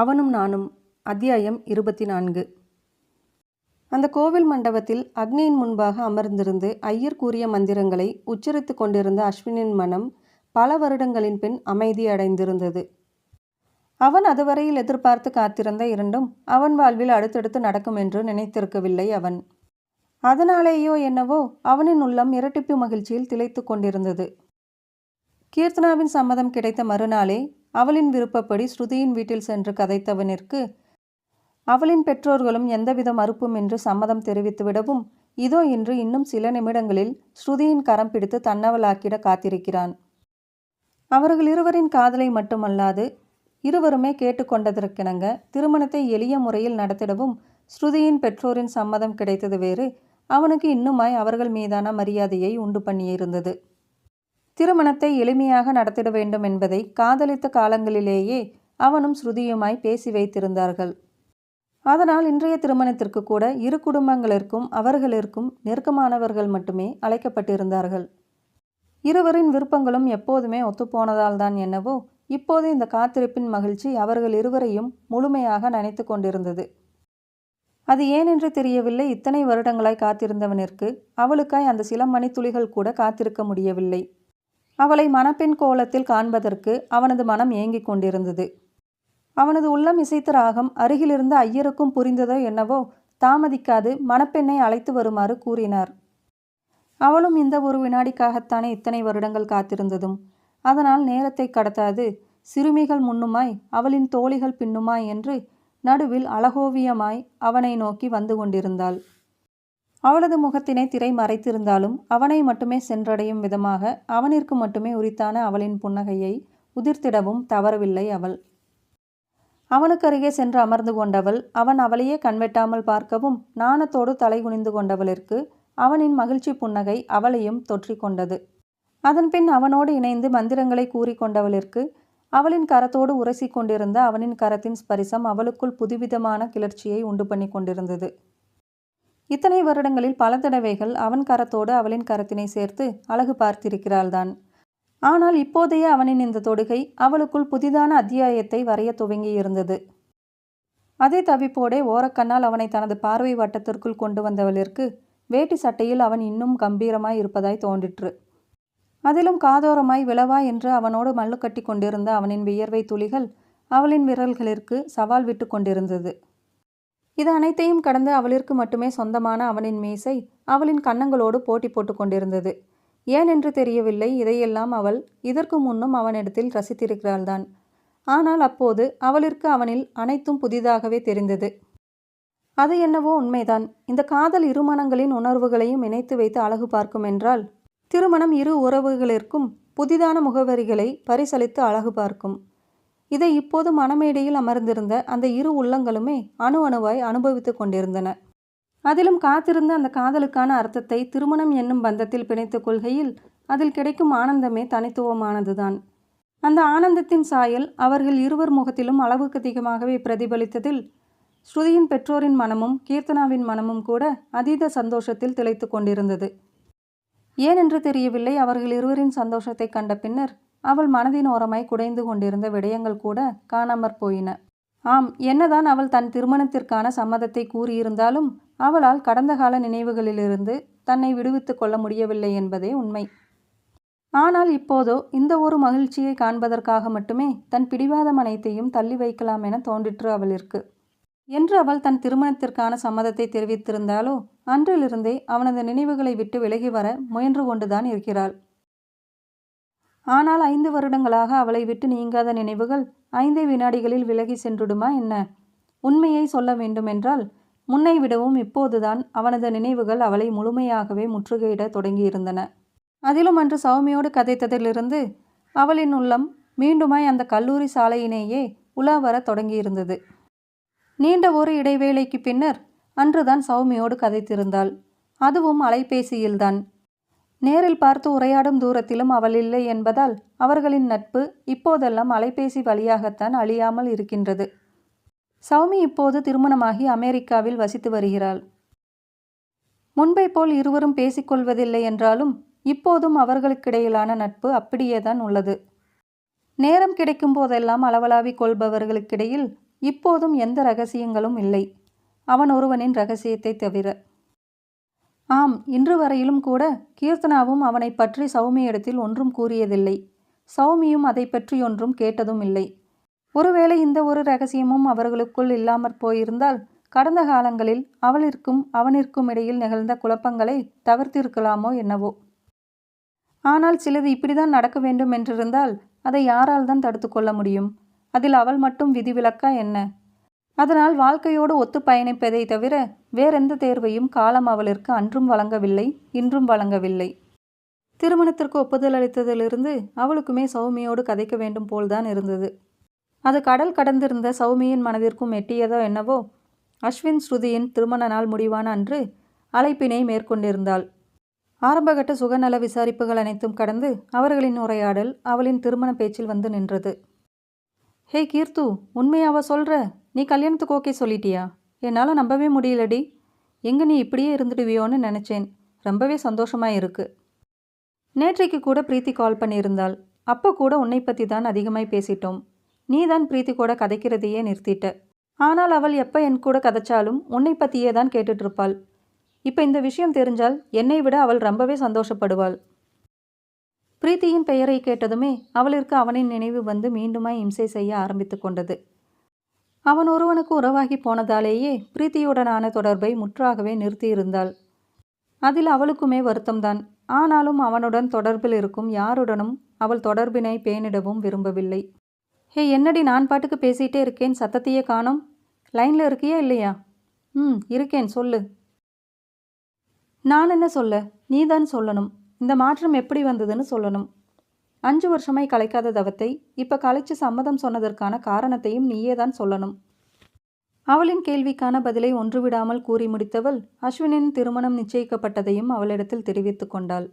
அவனும் நானும் அத்தியாயம் இருபத்தி நான்கு அந்த கோவில் மண்டபத்தில் அக்னியின் முன்பாக அமர்ந்திருந்து ஐயர் கூறிய மந்திரங்களை உச்சரித்து கொண்டிருந்த அஸ்வினின் மனம் பல வருடங்களின் பின் அமைதி அடைந்திருந்தது. அவன் அதுவரையில் எதிர்பார்த்து காத்திருந்த இரண்டும் அவன் வாழ்வில் அடுத்தடுத்து நடக்கும் என்று நினைத்திருக்கவில்லை அவன். அதனாலேயோ என்னவோ அவனின் உள்ளம் இரட்டிப்பு மகிழ்ச்சியில் திளைத்து கொண்டிருந்தது. கீர்த்தனாவின் சம்மதம் கிடைத்த மறுநாளே அவளின் விருப்பப்படி ஸ்ருதியின் வீட்டில் சென்று கதைத்தவனிற்கு அவளின் பெற்றோர்களும் எந்தவித மறுப்பும் என்று சம்மதம் தெரிவித்துவிடவும் இதோ இன்று இன்னும் சில நிமிடங்களில் ஸ்ருதியின் கரம் பிடித்து தன்னவளாக்கிட காத்திருக்கிறான். அவர்கள் இருவரின் காதலை மட்டுமல்லாது இருவருமே கேட்டுக்கொண்டதற்கிணங்க திருமணத்தை எளிய முறையில் நடத்திடவும் ஸ்ருதியின் பெற்றோரின் சம்மதம் கிடைத்தது வேறு. அவனுக்கு இன்னுமாய் அவர்கள் மீதான மரியாதையை உண்டு பண்ணியிருந்தது திருமணத்தை எளிமையாக நடத்திட வேண்டும் என்பதை காதலித்த காலங்களிலேயே அவனும் ஸ்ருதியுமாய் பேசி வைத்திருந்தார்கள். அதனால் இன்றைய திருமணத்திற்கு கூட இரு குடும்பங்களிற்கும் அவர்களிற்கும் நெருக்கமானவர்கள் மட்டுமே அழைக்கப்பட்டிருந்தார்கள். இருவரின் விருப்பங்களும் எப்போதுமே ஒத்துப்போனதால் தான் என்னவோ இப்போது இந்த காத்திருப்பின் மகிழ்ச்சி அவர்கள் இருவரையும் முழுமையாக நினைத்து கொண்டிருந்தது. அது ஏனென்று தெரியவில்லை. இத்தனை வருடங்களாய் காத்திருந்தவனிற்கு அவளுக்காய் அந்த சில மணித்துளிகள் கூட காத்திருக்க முடியவில்லை. அவளை மணப்பெண் கோலத்தில் காண்பதற்கு அவனது மனம் ஏங்கிக் கொண்டிருந்தது. அவனது உள்ளம் இசைத்த ராகம் அருகிலிருந்து ஐயருக்கும் புரிந்ததோ என்னவோ தாமதிக்காது மணப்பெண்ணை அழைத்து வருமாறு கூறினார். அவளும் இந்த ஒரு வினாடிக்காகத்தானே இத்தனை வருடங்கள் காத்திருந்ததும். அதனால் நேரத்தை கடத்தாது சிறுமிகள் முன்னுமாய் அவளின் தோழிகள் பின்னுமாய் என்று நடுவில் அழகோவியமாய் அவனை நோக்கி வந்து கொண்டிருந்தாள். அவளது முகத்தினை திரை மறைத்திருந்தாலும் அவனை மட்டுமே சென்றடையும் விதமாக அவனிற்கு மட்டுமே உரித்தான அவளின் புன்னகையை உதிர்த்திடவும் தவறவில்லை அவள். அவனுக்கு அருகே சென்று அமர்ந்து கொண்டவள் அவன் அவளையே கண்வெட்டாமல் பார்க்கவும் நாணத்தோடு தலை குனிந்து கொண்டவளிற்கு அவனின் மகிழ்ச்சி புன்னகை அவளையும் தொற்றிக் கொண்டது. அதன்பின் அவனோடு இணைந்து மந்திரங்களை கூறிக்கொண்டவளிற்கு அவளின் கரத்தோடு உரசி கொண்டிருந்த அவனின் கரத்தின் ஸ்பரிசம் அவளுக்குள் புதுவிதமான கிளர்ச்சியை உண்டு பண்ணி கொண்டிருந்தது. இத்தனை வருடங்களில் பல தடவைகள் அவன் கரத்தோடு அவளின் கரத்தினை சேர்த்து அழகு பார்த்திருக்கிறாள்தான். ஆனால் இப்போதைய அவனின் இந்த தொடுகை அவளுக்குள் புதிதான அத்தியாயத்தை வரைய துவங்கியிருந்தது அதே தவிப்போடே ஓரக்கண்ணால் அவனை தனது பார்வை வட்டத்திற்குள் கொண்டு வந்தவளிற்கு வேட்டி சட்டையில் அவன் இன்னும் கம்பீரமாய் இருப்பதாய் தோன்றிற்று. அதிலும் காதோரமாய் விளவா என்று அவனோடு மல்லு கட்டி கொண்டிருந்த அவனின் வியர்வை துளிகள் அவளின் விரல்களிற்கு சவால் விட்டு கொண்டிருந்தது. இது அனைத்தையும் கடந்து அவளிற்கு மட்டுமே சொந்தமான அவனின் மீசை அவளின் கன்னங்களோடு போட்டி போட்டு கொண்டிருந்தது. ஏன் என்று தெரியவில்லை. இதையெல்லாம் அவள் இதற்கு முன்னும் அவனிடத்தில் ரசித்திருக்கிறாள்தான். ஆனால் அப்போது அவளிற்கு அவனில் அனைத்தும் புதிதாகவே தெரிந்தது. அது என்னவோ உண்மைதான். இந்த காதல் இருமணங்களின் உணர்வுகளையும் இணைத்து வைத்து அழகு பார்க்கும் என்றால் திருமணம் இரு உறவுகளிற்கும் புதிதான முகவரிகளை பரிசளித்து அழகு பார்க்கும். இதை இப்போது மணமேடையில் அமர்ந்திருந்த அந்த இரு உள்ளங்களுமே அணு அணுவாய் அனுபவித்து கொண்டிருந்தன. அதிலும் காத்திருந்த அந்த காதலுக்கான அர்த்தத்தை திருமணம் என்னும் பந்தத்தில் பிணைத்த கொள்கையில் அதில் கிடைக்கும் ஆனந்தமே தனித்துவமானதுதான். அந்த ஆனந்தத்தின் சாயல் அவர்கள் இருவர் முகத்திலும் அளவுக்கு அதிகமாகவே பிரதிபலித்ததில் ஸ்ருதியின் பெற்றோரின் மனமும் கீர்த்தனாவின் மனமும் கூட அதீத சந்தோஷத்தில் திளைத்து கொண்டிருந்தது. ஏனென்று தெரியவில்லை அவர்கள் இருவரின் சந்தோஷத்தை கண்ட பின்னர் அவள் மனதின் ஓரமாய் குடைந்து கொண்டிருந்த விடயங்கள் கூட காணாமற் போயின. ஆம் என்னதான் அவள் தன் திருமணத்திற்கான சம்மதத்தை கூறியிருந்தாலும் அவளால் கடந்த கால நினைவுகளிலிருந்து தன்னை விடுவித்து கொள்ள முடியவில்லை என்பதே உண்மை. ஆனால் இப்போதோ இந்த ஒரு மகிழ்ச்சியை காண்பதற்காக மட்டுமே தன் பிடிவாதம் அனைத்தையும் தள்ளி வைக்கலாம் என தோன்றிற்று அவளிற்கு. என்று அவள் தன் திருமணத்திற்கான சம்மதத்தை தெரிவித்திருந்தாலோ அன்றிலிருந்தே அவனது நினைவுகளை விட்டு விலகி வர முயன்று கொண்டுதான் இருக்கிறாள். ஆனால் ஐந்து வருடங்களாக அவளை விட்டு நீங்காத நினைவுகள் ஐந்தே வினாடிகளில் விலகி சென்றுடுமா என்ன? உண்மையை சொல்ல வேண்டுமென்றால் முன்னை விடவும் இப்போதுதான் அவனது நினைவுகள் அவளை முழுமையாகவே முற்றுகையிட தொடங்கியிருந்தன. அதிலும் அன்று சௌமியோடு கதைத்ததிலிருந்து அவளின் உள்ளம் மீண்டுமாய் அந்த கல்லூரி சாலையினேயே உலா வர தொடங்கியிருந்தது. நீண்ட ஒரு இடைவேளைக்கு பின்னர் அன்றுதான் சௌமியோடு கதைத்திருந்தாள். அதுவும் அலைபேசியில்தான். நேரில் பார்த்து உரையாடும் தூரத்திலும் அவள் இல்லை என்பதால் அவர்களின் நட்பு இப்போதெல்லாம் அலைபேசி வழியாகத்தான் அழியாமல் இருக்கின்றது. சௌமி இப்போது திருமணமாகி அமெரிக்காவில் வசித்து வருகிறாள். முன்பை போல் இருவரும் பேசிக்கொள்வதில்லை என்றாலும் இப்போதும் அவர்களுக்கிடையிலான நட்பு அப்படியேதான் உள்ளது. நேரம் கிடைக்கும் போதெல்லாம் அளவலாவிக் கொள்பவர்களுக்கிடையில் இப்போதும் எந்த ரகசியங்களும் இல்லை. அவன் ஒருவனின் ரகசியத்தை தவிர ஆம் இன்று வரையிலும் கூட கீர்த்தனாவும் அவனை பற்றி சௌமியிடத்தில் ஒன்றும் கூறியதில்லை. சௌமியும் அதை பற்றி ஒன்றும் கேட்டதும் இல்லை. ஒருவேளை இந்த ஒரு ரகசியமும் அவர்களுக்குள் இல்லாமற் போயிருந்தால் கடந்த காலங்களில் அவளிற்கும் அவனிற்கும் இடையில் நிகழ்ந்த குழப்பங்களை தவிர்த்திருக்கலாமோ என்னவோ. ஆனால் சிலது இப்படிதான் நடக்க வேண்டும் என்றிருந்தால் அதை யாரால் தான் தடுத்து கொள்ள முடியும்? அதில் அவள் மட்டும் விதிவிலக்கா என்ன? அதனால் வாழ்க்கையோடு ஒத்து பயணிப்பதை தவிர வேறெந்த தேர்வையும் காலம் அவளிற்கு அன்றும் வழங்கவில்லை இன்றும் வழங்கவில்லை. திருமணத்திற்கு ஒப்புதல் அளித்ததிலிருந்து அவளுக்குமே சௌமியோடு கதைக்க வேண்டும் போல்தான் இருந்தது. அது கடல் கடந்திருந்த சௌமியின் மனதிற்கும் எட்டியதோ என்னவோ அஸ்வின் ஸ்ருதியின் திருமண நாள் முடிவான அன்று அழைப்பினை மேற்கொண்டிருந்தாள். ஆரம்பகட்ட சுகநல விசாரிப்புகள் அனைத்தும் கடந்து அவர்களின் உரையாடல் அவளின் திருமண பேச்சில் வந்து நின்றது. ஹே கீர்த்து உண்மையாவா சொல்கிற நீ கல்யாணத்துக்கு ஓகே சொல்லிட்டியா? என்னால் நம்பவே முடியலடி. எங்கே நீ இப்படியே இருந்துடுவியோன்னு நினச்சேன். ரொம்பவே சந்தோஷமாக இருக்கு. நேற்றைக்கு கூட பிரீத்தி கால் பண்ணியிருந்தாள். அப்போ கூட உன்னை பற்றி தான் அதிகமாய் பேசிட்டோம். நீ தான் பிரீத்தி கூட கதைக்கிறதையே நிறுத்திட்ட. ஆனால் அவள் எப்போ என் கூட கதைச்சாலும் உன்னை பற்றியே தான் கேட்டுட்ருப்பாள் இப்போ இந்த விஷயம் தெரிஞ்சால் என்னை விட அவள் ரொம்பவே சந்தோஷப்படுவாள். பிரீத்தியின் பெயரை கேட்டதுமே அவளிற்கு அவனின் நினைவு வந்து மீண்டுமாய் இம்சை செய்ய ஆரம்பித்து கொண்டது. அவன் ஒருவனுக்கு உறவாகி போனதாலேயே பிரீத்தியுடனான தொடர்பை முற்றாகவே நிறுத்தியிருந்தாள். அதில் அவளுக்குமே வருத்தம்தான். ஆனாலும் அவனுடன் தொடர்பில் இருக்கும் யாருடனும் அவள் தொடர்பினை பேணிடவும் விரும்பவில்லை. ஹே என்னடி நான் பாட்டுக்கு பேசிகிட்டே இருக்கேன்? சத்தத்தையே காணோம். லைனில் இருக்கியா இல்லையா? ம் இருக்கேன். சொல்லு. நான் என்ன சொல்ல? நீ தான் சொல்லணும். இந்த மாற்றம் எப்படி வந்ததுன்னு சொல்லணும். அஞ்சு வருஷமாய் கலைக்காத தவத்தை இப்போ கலைச்சு சம்மதம் சொன்னதற்கான காரணத்தையும் நீயே தான் சொல்லணும். அவளின் கேள்விக்கான பதிலை ஒன்றுவிடாமல் கூறி முடித்தவள் அஸ்வினின் திருமணம் நிச்சயிக்கப்பட்டதையும் அவளிடத்தில் தெரிவித்து கொண்டாள்.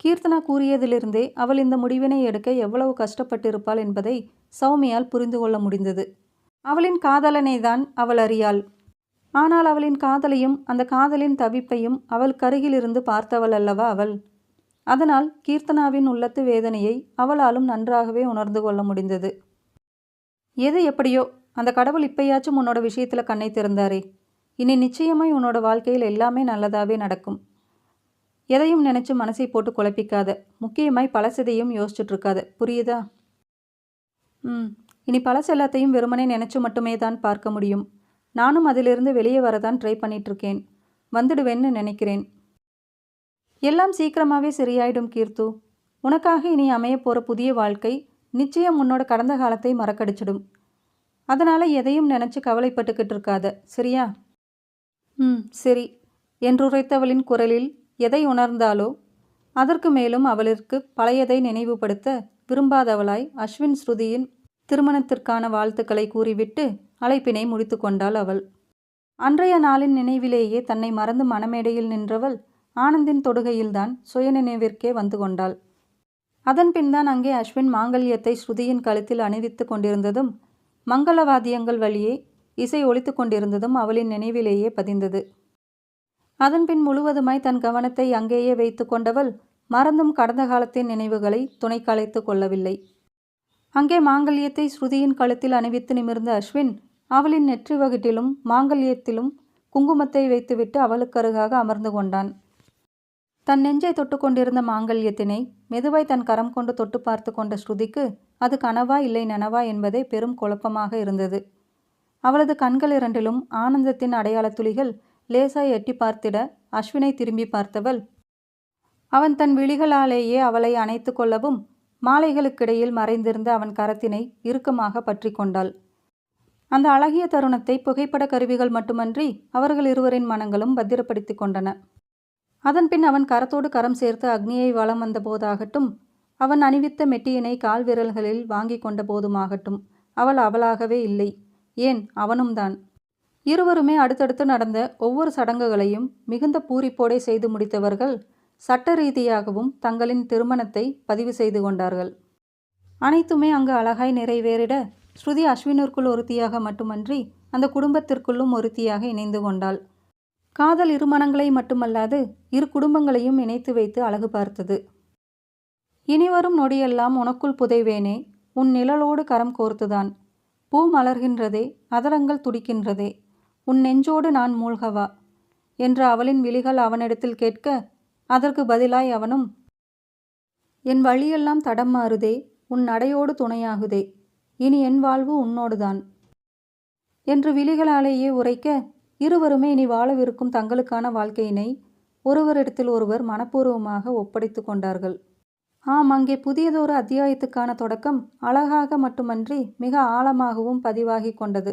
கீர்த்தனா கூறியதிலிருந்தே அவள் இந்த முடிவினை எடுக்க எவ்வளவு கஷ்டப்பட்டிருப்பாள் என்பதை சௌமியால் புரிந்து கொள்ள முடிந்தது. அவளின் காதலனை தான் அவள் அறியாள். ஆனால் அவளின் காதலையும் அந்த காதலின் தவிப்பையும் அவள் கருகிலிருந்து பார்த்தவள் அல்லவா அவள்? அதனால் கீர்த்தனாவின் உள்ளத்து வேதனையை அவளாலும் நன்றாகவே உணர்ந்து கொள்ள முடிந்தது. எது எப்படியோ அந்த கடவுள் இப்பயாச்சும் உன்னோட விஷயத்தில் கண்ணை திறந்தாரே. இனி நிச்சயமாய் உன்னோட வாழ்க்கையில் எல்லாமே நல்லதாகவே நடக்கும். எதையும் நினச்சி மனசை போட்டு குழப்பிக்காத. முக்கியமாய் பழசதையும் யோசிச்சுட்ருக்காத. புரியுதா? ம். இனி பழசு எல்லாத்தையும் வெறுமனே நினச்சி மட்டுமே தான் பார்க்க முடியும். நானும் அதிலிருந்து வெளியே வரதான் ட்ரை பண்ணிகிட்ருக்கேன் வந்துடுவேன்னு நினைக்கிறேன். எல்லாம் சீக்கிரமாகவே சரியாயிடும் கீர்த்து. உனக்காக இனி அமைய போகிற புதிய வாழ்க்கை நிச்சயம் உன்னோட கடந்த காலத்தை மறக்கடிச்சிடும். அதனால் எதையும் நினச்சி கவலைப்பட்டுக்கிட்டு இருக்காத சரியா? ம் சரி. என்றுரைத்தவளின் குரலில் எதை உணர்ந்தாலோ அதற்கு மேலும் அவளிற்கு பழையதை நினைவுபடுத்த விரும்பாதவளாய் அஸ்வின் ஸ்ருதியின் திருமணத்திற்கான வாழ்த்துக்களை கூறிவிட்டு அழைப்பினை முடித்து கொண்டாள் அவள். அன்றைய நாளின் நினைவிலேயே தன்னை மறந்து மனமேடையில் நின்றவள் ஆனந்தின் தொடுகையில்தான் சுயநினைவிற்கே வந்து கொண்டாள். அதன் பின்தான் அங்கே அஸ்வின் மாங்கல்யத்தை ஸ்ருதியின் கழுத்தில் அணிவித்து கொண்டிருந்ததும் மங்களவாதியங்கள் வழியே இசை ஒழித்து கொண்டிருந்ததும் அவளின் நினைவிலேயே பதிந்தது. அதன்பின் முழுவதுமாய் தன் கவனத்தை அங்கேயே வைத்து கொண்டவள் மறந்தும் கடந்த காலத்தின் நினைவுகளை துணை கலைத்து கொள்ளவில்லை. அங்கே மாங்கல்யத்தை ஸ்ருதியின் கழுத்தில் அணிவித்து நிமிர்ந்த அஸ்வின் அவளின் நெற்றி வகுட்டிலும் மாங்கல்யத்திலும் குங்குமத்தை வைத்துவிட்டு அவளுக்கருகாக அமர்ந்து கொண்டான். தன் நெஞ்சை தொட்டு கொண்டிருந்த மாங்கல்யத்தினை மெதுவாய் தன் கரம் கொண்டு தொட்டு பார்த்து கொண்ட ஸ்ருதிக்கு அது கனவா இல்லை நனவா என்பதே பெரும் குழப்பமாக இருந்தது. அவளது கண்கள் இரண்டிலும் ஆனந்தத்தின் அடையாள துளிகள் லேசாய் எட்டி பார்த்திட அஸ்வினை திரும்பி பார்த்தவள் அவன் தன் விழிகளாலேயே அவளை அணைத்து கொள்ளவும் மாலைகளுக்கிடையில் மறைந்திருந்த அவன் கரத்தினை இறுக்கமாக பற்றி கொண்டாள். அந்த அழகிய தருணத்தை புகைப்பட கருவிகள் மட்டுமன்றி அவர்கள் இருவரின் மனங்களும் பத்திரப்படுத்தி கொண்டன. அதன்பின் அவன் கரத்தோடு கரம் சேர்த்து அக்னியை வளம் வந்த போதாகட்டும் அவன் அணிவித்த மெட்டியினை கால் விரல்களில் வாங்கி கொண்ட போதுமாகட்டும். அவள் அவளாகவே இல்லை. ஏன்? அவனும் தான். இருவருமே அடுத்தடுத்து நடந்த ஒவ்வொரு சடங்குகளையும் மிகுந்த பூரிப்போடே செய்து முடித்தவர்கள் சட்ட ரீதியாகவும் தங்களின் திருமணத்தை பதிவு செய்து கொண்டார்கள். அனைத்துமே அங்கு அழகாய் நிறைவேறிட ஸ்ருதி அஸ்வினிற்குள் ஒருத்தியாக மட்டுமன்றி அந்த குடும்பத்திற்குள்ளும் ஒருத்தியாக இணைந்து கொண்டாள். காதல் இருமணங்களை மட்டுமல்லாது இரு குடும்பங்களையும் இணைத்து வைத்து அழகு பார்த்தது. இனிவரும் நொடியெல்லாம் உனக்குள் புதைவேனே உன் நிழலோடு கரம் கோர்த்துதான். பூ மலர்கின்றதே அதரங்கள் துடிக்கின்றதே உன் நெஞ்சோடு நான் மூழ்கவா? என்று அவளின் விழிகள் அவனிடத்தில் கேட்க அதற்கு பதிலாய் அவனும் என் வழியெல்லாம் தடம் மாறுதே உன் நடையோடு துணையாகுதே இனி என் வாழ்வு உன்னோடுதான். என்று விழிகளாலேயே உரைக்க இருவருமே இனி வாழவிருக்கும் தங்களுக்கான வாழ்க்கையினை ஒருவரிடத்தில் ஒருவர் மனப்பூர்வமாக ஒப்படைத்து கொண்டார்கள். ஆம் அங்கே புதியதொரு அத்தியாயத்துக்கான தொடக்கம் அழகாக மட்டுமன்றி மிக ஆழமாகவும் பதிவாகி கொண்டது.